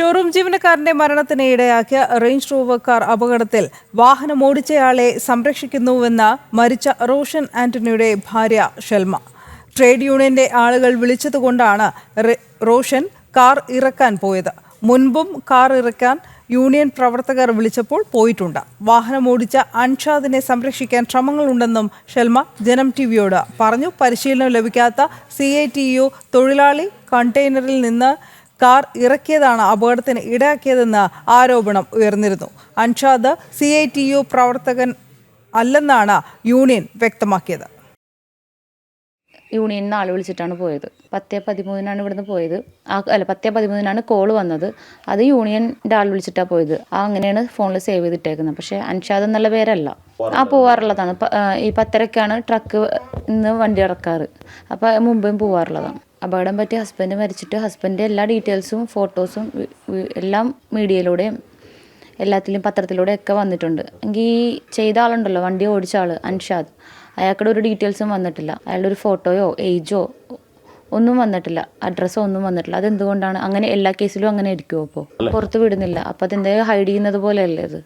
Showroom ജീവനക്കാരന്റെ മരണത്തിന് ഇടയാക്കിയ റേഞ്ച് റോവർ കാർ അപകടത്തിൽ വാഹനം ഓടിച്ചയാളെ സംരക്ഷിക്കുന്നുവെന്ന മരിച്ച റോഷൻ ആന്റണിയുടെ ഭാര്യ ഷെൽമ. ട്രേഡ് യൂണിയന്റെ ആളുകൾ വിളിച്ചതുകൊണ്ടാണ് റോഷൻ കാർ ഇറക്കാൻ പോയത്. മുൻപും കാർ ഇറക്കാൻ യൂണിയൻ പ്രവർത്തകർ വിളിച്ചപ്പോൾ പോയിട്ടുണ്ട്. വാഹനം ഓടിച്ച അൻഷാദിനെ സംരക്ഷിക്കാൻ ശ്രമങ്ങളുണ്ടെന്നും ഷെൽമ ജനം ടി വിയോട് പറഞ്ഞു. പരിശീലനം ലഭിക്കാത്ത സി ഐ ടി യു തൊഴിലാളി കണ്ടെയ്നറിൽ നിന്ന് കാർ ഇറക്കിയതാണ് അപകടത്തിന് ഇടയാക്കിയതെന്ന് ആരോപണം ഉയർന്നിരുന്നു. Anshad C I T U പ്രവർത്തകൻ അല്ലെന്നാണ് യൂണിയൻ വ്യക്തമാക്കിയത്. യൂണിയൻ നിന്ന് ആൾ വിളിച്ചിട്ടാണ് പോയത്. പത്തേ പതിമൂന്നിനാണ് ഇവിടുന്ന് പോയത്. ആ അല്ല പത്തേ പതിമൂന്നിനാണ് കോൾ വന്നത്. അത് യൂണിയന്റെ ആൾ വിളിച്ചിട്ടാണ് പോയത്. ആ അങ്ങനെയാണ് ഫോണിൽ സേവ് ചെയ്തിട്ടേക്കുന്നത്. പക്ഷേ അൻഷാദ് എന്നുള്ള പേരല്ല. ആ പോവാറുള്ളതാണ്. ഈ പത്തരക്കാണ് ട്രക്ക് ഇന്ന് വണ്ടി ഇറക്കാറ്. അപ്പോൾ മുമ്പേയും പോവാറുള്ളതാണ്. അപകടം പറ്റി ഹസ്ബൻഡ് മരിച്ചിട്ട് ഹസ്ബൻഡിന്റെ എല്ലാ ഡീറ്റെയിൽസും ഫോട്ടോസും എല്ലാം മീഡിയയിലൂടെയും എല്ലാത്തിലും പത്രത്തിലൂടെ ഒക്കെ വന്നിട്ടുണ്ട്. എങ്കിൽ ഈ ചെയ്ത ആളുണ്ടല്ലോ വണ്ടി ഓടിച്ച ആൾ അൻഷാദ്. അയാൾക്കുടെ ഒരു ഡീറ്റെയിൽസും വന്നിട്ടില്ല. അയാളുടെ ഒരു ഫോട്ടോയോ ഏജോ ഒന്നും വന്നിട്ടില്ല. അഡ്രസ്സോ ഒന്നും വന്നിട്ടില്ല. അതെന്തുകൊണ്ടാണ്? അങ്ങനെ എല്ലാ കേസിലും അങ്ങനെ ഇരിക്കുമോ അപ്പോൾ പുറത്ത് വിടുന്നില്ല. അപ്പോൾ അതെന്താ ഹൈഡ് ചെയ്യുന്നത് പോലെയല്ലേ ഇത്